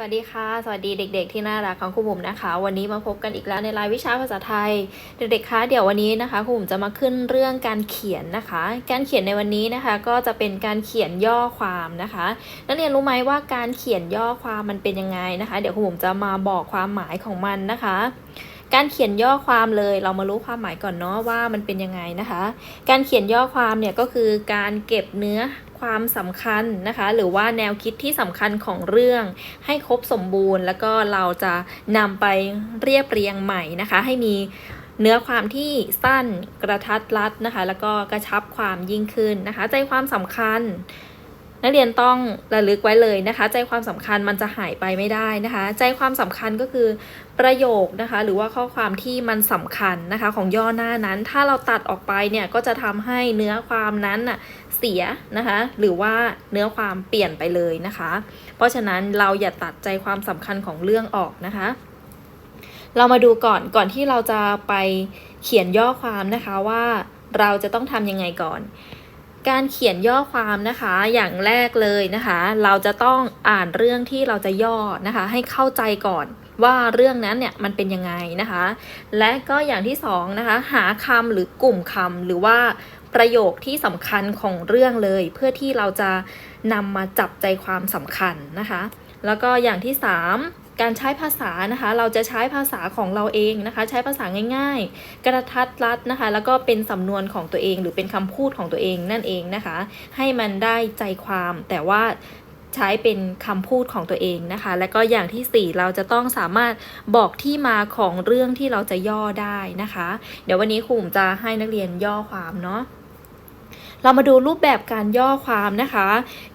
สวัสดีค่ะ สวัสดีเด็ก ๆ ที่น่ารักของครูบุ๋มนะคะ วันนี้มาพบกันอีกแล้วในรายวิชาภาษาไทย เด็กๆคะเดี๋ยววันนี้นะคะครูบุ๋มจะมาขึ้นเรื่องการเขียนนะคะ การเขียนในวันนี้นะคะก็จะเป็นการเขียนย่อความนะคะนักเรียนรู้ไหมว่าการเขียนย่อความมันเป็นยังไงนะคะ เดี๋ยวครูบุ๋มจะมาบอกความหมายของมันนะคะการเขียนย่อความเลยเรามารู้ความหมายก่อนเนาะว่ามันเป็นยังไงนะคะ การเขียนย่อความเนี่ยก็คือการเก็บเนื้อ ความสำคัญนะคะ หรือว่าแนวคิดที่สำคัญของเรื่อง ให้ครบสมบูรณ์ แล้วก็เราจะนำไปเรียบเรียงใหม่นะคะ ให้มีเนื้อความที่สั้นกระทัดรัดนะคะ แล้วก็กระชับความยิ่งขึ้นนะคะ ใจความสำคัญ นักเรียนต้องระลึกไว้เลยนะคะ ใจความสำคัญมันจะหายไปไม่ได้นะคะ ใจความสำคัญก็คือประโยคนะคะ หรือว่าข้อความที่มันสำคัญนะคะ ของย่อหน้านั้น ถ้าเราตัดออกไปเนี่ยก็จะทำให้เนื้อความนั้นน่ะเสียนะคะ หรือว่าเนื้อความเปลี่ยนไปเลยนะคะ เพราะฉะนั้นเราอย่าตัดใจความสำคัญของเรื่องออกนะคะ เรามาดูก่อนก่อนที่เราจะไปเขียนย่อความนะคะว่าเราจะต้องทำยังไงก่อน การเขียนย่อความนะคะอย่างแรกเลยนะคะ เราจะต้องอ่านเรื่องที่เราจะย่อนะคะ ให้เข้าใจก่อนว่าเรื่องนั้นเนี่ยมันเป็นยังไงนะคะ และก็อย่างที่สองนะคะหาคำหรือกลุ่มคำหรือว่าประโยคที่สำคัญของเรื่องเลย เพื่อที่เราจะนำมาจับใจความสำคัญนะคะ แล้วก็อย่างที่สาม การใช้ภาษานะคะ เราจะใช้ภาษาของเราเองนะคะ ใช้ภาษาง่ายๆ กระทัดรัดนะคะ แล้วก็เป็นสำนวนของตัวเอง หรือเป็นคำพูดของตัวเองนั่นเองนะคะ ให้มันได้ใจความ แต่ว่าใช้เป็นคำพูดของตัวเองนะคะ และก็อย่างที่สี่เราจะต้องสามารถบอกที่มาของเรื่องที่เราจะย่อได้นะคะ เดี๋ยววันนี้ครูผมจะให้นักเรียนย่อความเนาะ เรามาดูรูปแบบการย่อความนะคะ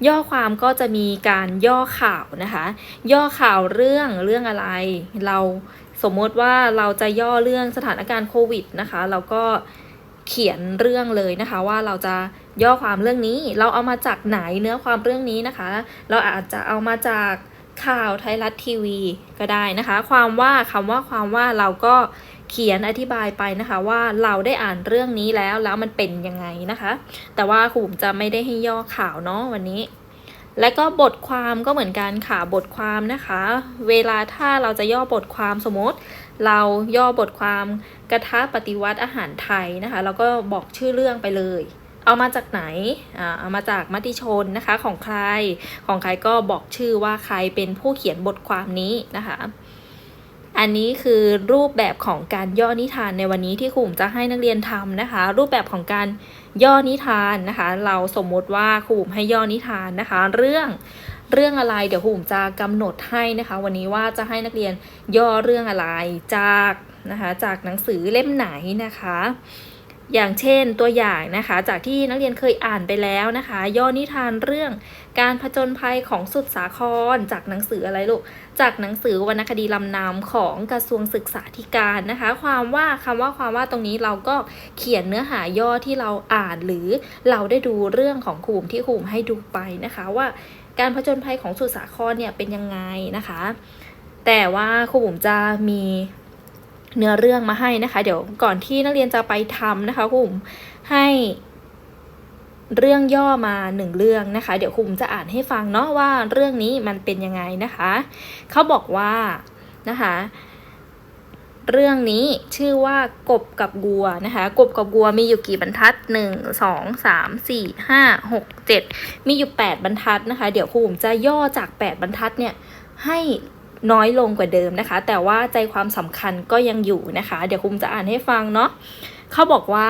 ย่อความก็จะมีการย่อข่าวนะคะ ย่อข่าวเรื่องเรื่องอะไร เราสมมติว่าเราจะย่อเรื่องสถานการณ์โควิดนะคะ เราก็เขียนเรื่องเลยนะคะว่าเราจะย่อความเรื่องนี้ เราเอามาจากไหนเนื้อความเรื่องนี้นะคะ เราอาจจะเอามาจากข่าวไทยรัฐทีวีก็ได้นะคะ ความว่าคำว่าความว่าเราก็เขียนอธิบายไปนะคะ ว่าเราได้อ่านเรื่องนี้แล้วแล้วมันเป็นยังไงนะคะ แต่ว่าครูจะไม่ได้ให้ย่อข่าวเนาะวันนี้ และก็บทความก็เหมือนกันค่ะบทความนะคะ เวลาถ้าเราจะย่อบทความสมมติ เราย่อบทความกระทะปฏิวัติอาหารไทยนะคะ แล้วก็บอกชื่อเรื่องไปเลยเอามาจากไหน เอามาจากมติชนนะคะของใคร ของใครก็บอกชื่อว่าใครเป็นผู้เขียนบทความนี้นะคะ อันนี้คือรูปแบบของการย่อนิทานในวันนี้ที่ครูผมจะให้นักเรียนทำนะคะ รูปแบบของการย่อนิทานนะคะ เราสมมติว่าครูผมให้ย่อนิทานนะคะ เรื่องเรื่องอะไรเดี๋ยวครูผมจะกำหนดให้นะคะ วันนี้ว่าจะให้นักเรียนย่อเรื่องอะไรจากนะคะจากหนังสือเล่มไหนนะคะ อย่างเช่นตัวอย่างนะคะจากที่นักเรียนเคยอ่านไปแล้วนะคะ ย่อนิทานเรื่องการผจญภัยของสุดสาคร จากหนังสืออะไรลูกจากหนังสือวรรณคดีลำนำของกระทรวงศึกษาธิการนะคะ ความว่าคำว่าความว่าตรงนี้เราก็เขียนเนื้อหาย่อที่เราอ่านหรือเราได้ดูเรื่องของครูมที่ครูมให้ดูไปนะคะว่าการผจญภัยของสุดสาครเนี่ยเป็นยังไงนะคะ แต่ว่าครูบุ๋มจะมี เนื้อเรื่องมาให้นะคะ เดี๋ยวก่อนที่นักเรียนจะไปทำนะคะครูบุ๋มให้เรื่องย่อมาหนึ่งเรื่องนะคะ เดี๋ยวครูบุ๋มจะอ่านให้ฟังเนาะว่าเรื่องนี้มันเป็นยังไงนะคะ เขาบอกว่านะคะเรื่องนี้ชื่อว่ากบกับกัวนะคะ กบกับกัวมีอยู่กี่บรรทัดหนึ่งสองสามสี่ห้าหกเจ็ดมีอยู่แปดบรรทัดนะคะ เดี๋ยวครูผมจะย่อจากแปดบรรทัดเนี่ยให้ น้อยลงกว่าเดิมนะคะ แต่ว่าใจความสำคัญก็ยังอยู่นะคะ เดี๋ยวครูผมจะอ่านให้ฟังเนาะเขาบอกว่า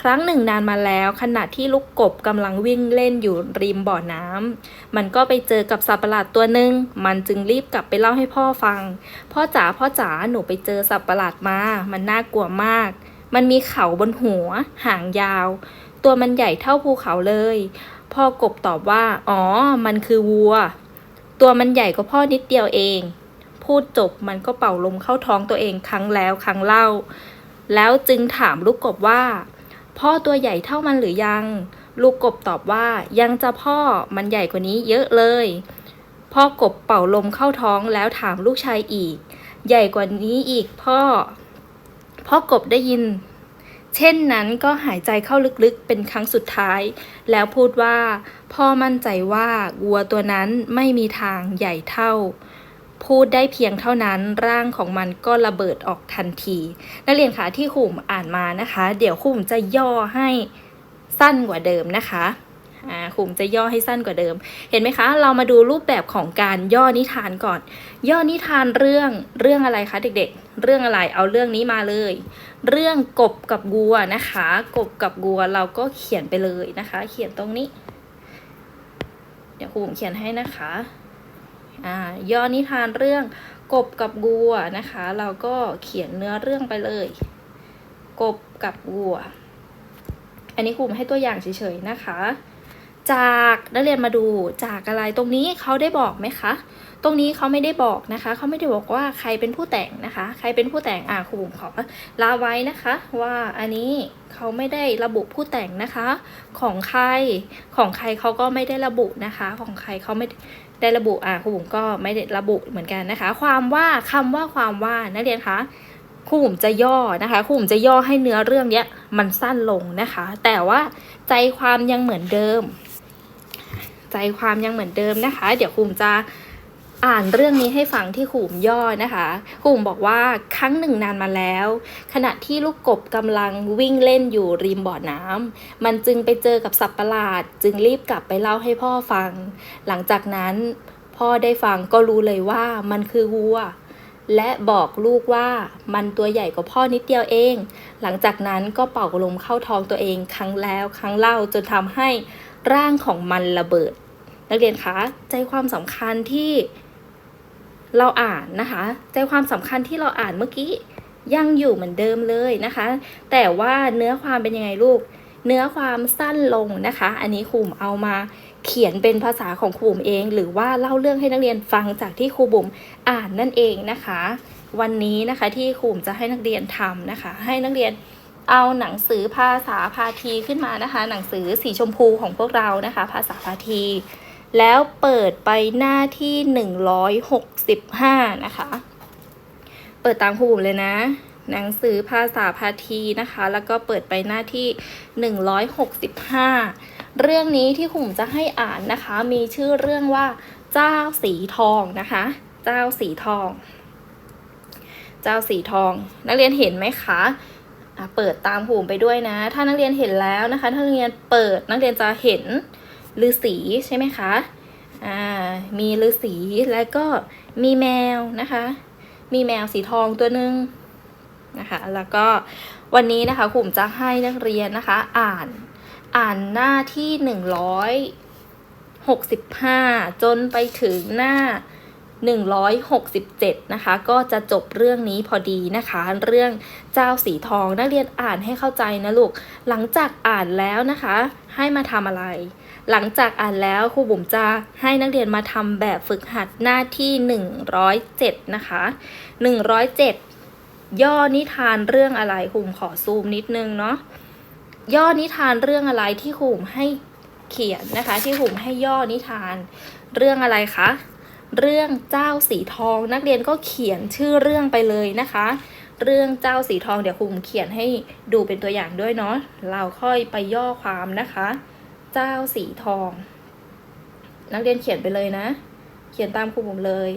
ครั้งหนึ่งนานมาแล้วขณะที่ลูกกบกำลังวิ่งเล่นอยู่ริมบ่อน้ำมันก็ไปเจอกับสัตว์ประหลาดตัวหนึ่งมันจึงรีบกลับไปเล่าให้พ่อฟัง พ่อจ๋าพ่อจ๋าหนูไปเจอสัตว์ประหลาดมา มันน่ากลัวมาก มันมีเขาบนหัว หางยาว ตัวมันใหญ่เท่าภูเขาเลย พ่อกบตอบว่า อ๋อ มันคือวัว ตัวมันใหญ่กว่าพ่อนิดเดียวเอง พูดจบมันก็เป่าลมเข้าท้องตัวเองครั้งแล้วครั้งเล่า แล้วจึงถามลูกกบว่า พ่อตัวใหญ่เท่ามันหรือยัง ลูกกบตอบว่ายังจะพ่อมันใหญ่กว่านี้เยอะเลย พ่อกบเป่าลมเข้าท้องแล้วถามลูกชายอีก ใหญ่กว่านี้อีกพ่อ พ่อกบได้ยิน เช่นนั้นก็หายใจเข้าลึกๆเป็นครั้งสุดท้าย แล้วพูดว่า พ่อมั่นใจว่าวัวตัวนั้นไม่มีทางใหญ่เท่า พูดได้เพียงเท่านั้นร่างของมันก็ระเบิดออกทันที นักเรียนคะที่ขุมอ่านมานะคะ เดี๋ยวขุมจะย่อให้สั้นกว่าเดิมนะคะ อ่าครูมจะย่อให้สั้นกว่าเดิม เห็นไหมคะ เรามาดูรูปแบบของการย่อนิทานก่อน ย่อนิทานเรื่องเรื่องอะไรคะเด็กๆ เรื่องอะไรเอาเรื่องนี้มาเลย เรื่องกบกับวัวนะคะ กบกับวัวเราก็เขียนไปเลยนะคะ เขียนตรงนี้ เดี๋ยวครูผมเขียนให้นะคะอ่าย่อนิทานเรื่องกบกับวัวนะคะ เราก็เขียนเนื้อเรื่องไปเลย กบกับวัว อันนี้ครูผมให้ตัวอย่างเฉยๆนะคะ จากนักเรียนมาดูจากอะไรตรงนี้เขาได้บอกไหมคะ ตรงนี้เขาไม่ได้บอกนะคะเขาไม่ได้บอกว่าใครเป็นผู้แต่งนะคะ ใครเป็นผู้แต่งอ่าครูผมขอลาไว้นะคะ ว่าอันนี้เขาไม่ได้ระบุผู้แต่งนะคะ ของใครของใครเขาก็ไม่ได้ระบุนะคะ ของใครเขาไม่ได้ระบุอ่าครูผมก็ไม่ได้ระบุเหมือนกันนะคะ ความว่าคำว่าความว่านักเรียนคะครูผมจะย่อนะคะครูผมจะย่อให้เนื้อเรื่องเนี้ยมันสั้นลงนะคะ แต่ว่าใจความยังเหมือนเดิม ใจความยังเหมือนเดิมนะคะ เดี๋ยวครูผมจะอ่านเรื่องนี้ให้ฟังที่ขูมย่อนะคะขูมบอกว่าครั้งหนึ่งนานมาแล้ว ขณะที่ลูกกบกำลังวิ่งเล่นอยู่ริมบ่อน้ำมันจึงไปเจอกับสัตว์ประหลาด จึงรีบกลับไปเล่าให้พ่อฟัง หลังจากนั้นพ่อได้ฟังก็รู้เลยว่ามันคือวัว และบอกลูกว่ามันตัวใหญ่กว่าพ่อนิดเดียวเอง หลังจากนั้นก็เป่าลมเข้าท้องตัวเองครั้งแล้วครั้งเล่าจนทำให้ร่างของมันระเบิด นักเรียนคะใจความสำคัญที่เราอ่านนะคะ ใจความสำคัญที่เราอ่านเมื่อกี้ยังอยู่เหมือนเดิมเลยนะคะ แต่ว่าเนื้อความเป็นยังไงลูก เนื้อความสั้นลงนะคะ อันนี้ครูมเอามาเขียนเป็นภาษาของครูบุ๋มเอง หรือว่าเล่าเรื่องให้นักเรียนฟังจากที่ครูบุ๋มอ่านนั่นเองนะคะ วันนี้นะคะที่ครูบุ๋มจะให้นักเรียนทำนะคะ ให้นักเรียนเอาหนังสือภาษาพาทีขึ้นมานะคะ หนังสือสีชมพูของพวกเรานะคะ ภาษาพาที แล้วเปิดไปหน้าที่หนึ่งร้อยหกสิบห้านะคะ เปิดตามครูบุ๋มเลยนะ หนังสือภาษาพาทีนะคะ แล้วก็เปิดไปหน้าที่หนึ่งร้อยหกสิบห้าเรื่องนี้ที่ครูบุ๋มจะให้อ่านนะคะ มีชื่อเรื่องว่าเจ้าสีทองนะคะ เจ้าสีทอง เจ้าสีทอง นักเรียนเห็นไหมคะเปิดตามครูบุ๋มไปด้วยนะ ถ้านักเรียนเห็นแล้วนะคะ ถ้านักเรียนเปิดนักเรียนจะเห็น ฤาษีใช่ไหมคะอ่ามีฤาษีแล้วก็มีแมวนะคะ มีแมวสีทองตัวหนึ่งนะคะแล้วก็วันนี้นะคะขุมจะให้นักเรียนนะคะ อ่านอ่านหน้าที่หนึ่งร้อยหกสิบห้าจนไปถึงหน้า หนึ่งร้อยหกสิบเจ็ดนะคะ ก็จะจบเรื่องนี้พอดีนะคะ เรื่องเจ้าสีทองนักเรียนอ่านให้เข้าใจนะลูก หลังจากอ่านแล้วนะคะ ให้มาทำอะไร หลังจากอ่านแล้วครูบุ๋มจะให้นักเรียนมาทำแบบฝึกหัดหน้าที่ 107 นะคะ 107 ย่อนิทานเรื่องอะไรครูบุ๋มขอซูมนิดนึงเนาะย่อนิทานเรื่องอะไรที่ครูบุ๋มให้เขียนนะคะ ที่ครูบุ๋มให้ย่อนิทานเรื่องอะไรคะ เรื่องเจ้าสีทอง นักเรียนก็เขียนชื่อเรื่องไปเลยนะคะ เรื่องเจ้าสีทองเดี๋ยวครูบุ๋มเขียนให้ดูเป็นตัวอย่างด้วยเนาะเราค่อยไปย่อความนะคะ เจ้าสีทอง นักเรียนเขียนไปเลยนะ เขียนตามครูบุ๋มเลย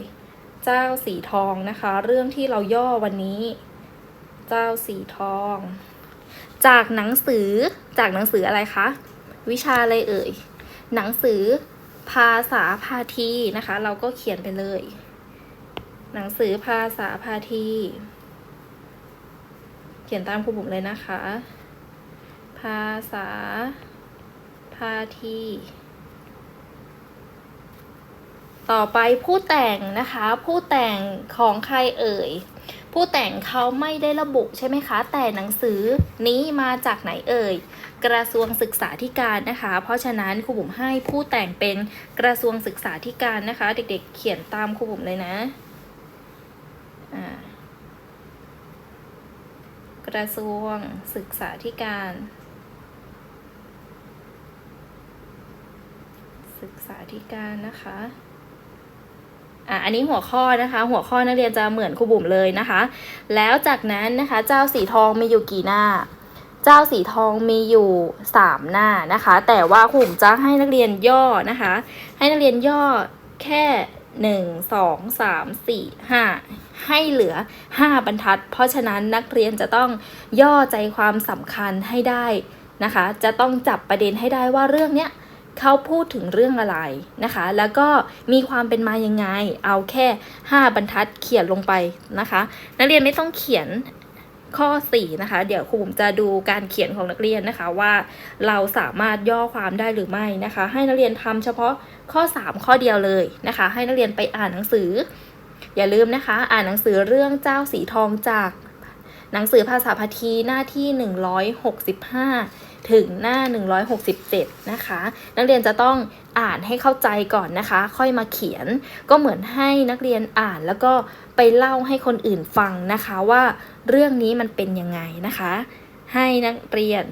เจ้าสีทองนะคะ เรื่องที่เราย่อวันนี้ เจ้าสีทอง จากหนังสือจากหนังสืออะไรคะวิชาอะไรเอ่ยหนังสือ ภาษาพาทีนะคะ เราก็เขียนไปเลย หนังสือภาษาพาที เขียนตามครูบุ๋มเลยนะคะ ภาษาพาทีต่อไปผู้แต่งนะคะ ผู้แต่งของใครเอ่ย ผู้แต่งเขาไม่ได้ระบุใช่ไหมคะ แต่หนังสือนี้มาจากไหนเอ่ย กระทรวงศึกษาธิการนะคะ เพราะฉะนั้นครูบุ๋มให้ผู้แต่งเป็นกระทรวงศึกษาธิการนะคะ เด็กๆ เขียนตามครูบุ๋มเลยนะกระทรวงศึกษาธิการ ศึกษาธิการนะคะ อะอันนี้หัวข้อนะคะ หัวข้อนักเรียนจะเหมือนครูบุ๋มเลยนะคะ แล้วจากนั้นนะคะเจ้าสีทองมีอยู่กี่หน้า เจ้าสีทองมีอยู่สามหน้านะคะ แต่ว่าครูบุ๋มจะให้นักเรียนย่อนะคะ ให้นักเรียนย่อแค่หนึ่งสองสามสี่ห้าให้เหลือห้าบรรทัด เพราะฉะนั้นนักเรียนจะต้องย่อใจความสำคัญให้ได้นะคะ จะต้องจับประเด็นให้ได้ว่าเรื่องเนี้ย เขาพูดถึงเรื่องอะไรนะคะ แล้วก็มีความเป็นมายังไง เอาแค่ 5 บรรทัดเขียนลงไปนะคะ นักเรียนไม่ต้องเขียนข้อ 4 นะคะ เดี๋ยวครูผมจะดูการเขียนของนักเรียนนะคะว่าเราสามารถย่อความได้หรือไม่นะคะ ให้นักเรียนทำเฉพาะข้อ 3 ข้อเดียวเลยนะคะ ให้นักเรียนไปอ่านหนังสือ อย่าลืมนะคะ อ่านหนังสือเรื่องเจ้าสีทองจาก หนังสือภาษาพาทีหน้าที่ 165 ถึงหน้า 167 นะคะ นักเรียนจะต้องอ่านให้เข้าใจก่อนนะคะ ค่อยมาเขียนก็เหมือนให้นักเรียนอ่านแล้วก็ไปเล่าให้คนอื่นฟังนะคะว่าเรื่องนี้มันเป็นยังไงนะคะ ให้นักเรียน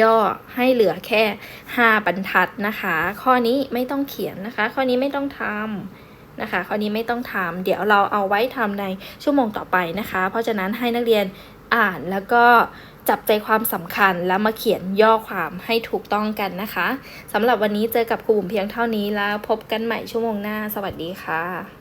ย่อให้เหลือแค่ 5 บรรทัดนะคะ ข้อนี้ไม่ต้องเขียนนะคะ ข้อนี้ไม่ต้องทำ นะคะข้อนี้ไม่ต้องทำเดี๋ยวเราเอาไว้ทำในชั่วโมงต่อไปนะคะ เพราะฉะนั้นให้นักเรียนอ่านแล้วก็จับใจความสำคัญแล้วมาเขียนย่อความให้ถูกต้องกันนะคะสำหรับวันนี้เจอกับครูบุ๋มเพียงเท่านี้แล้วพบกันใหม่ชั่วโมงหน้า สวัสดีค่ะ